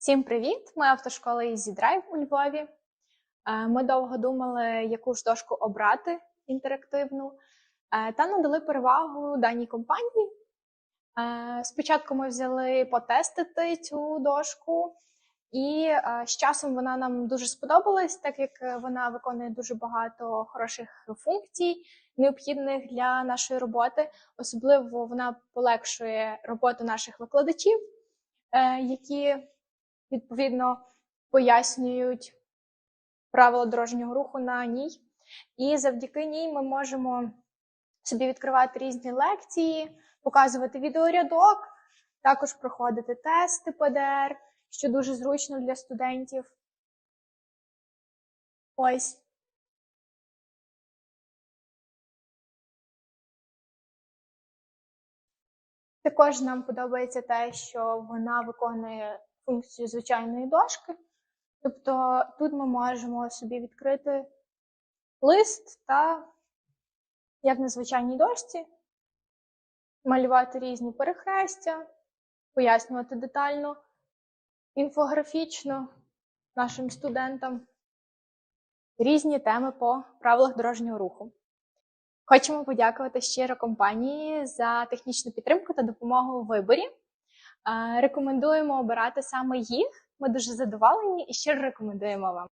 Всім привіт! Ми автошкола Easy Drive у Львові. Е, Ми довго думали, яку ж дошку обрати інтерактивну, е, та надали перевагу даній компанії. Е, Спочатку ми взяли потестити цю дошку, і з часом вона нам дуже сподобалась, так як вона виконує дуже багато хороших функцій, необхідних для нашої роботи. Особливо вона полегшує роботу наших викладачів, які відповідно пояснюють правила дорожнього руху на ній. І завдяки ній ми можемо собі відкривати різні лекції, показувати відеорядок, також проходити тести ПДР, що дуже зручно для студентів. Ось. Також нам подобається те, що вона виконує функцію звичайної дошки. Тобто тут ми можемо собі відкрити лист та, як на звичайній дошці, малювати різні перехрестя, пояснювати детально, інфографічно нашим студентам різні теми по правилах дорожнього руху. Хочемо подякувати щиро компанії за технічну підтримку та допомогу у виборі. Рекомендуємо обирати саме їх. Ми дуже задоволені і щиро рекомендуємо вам.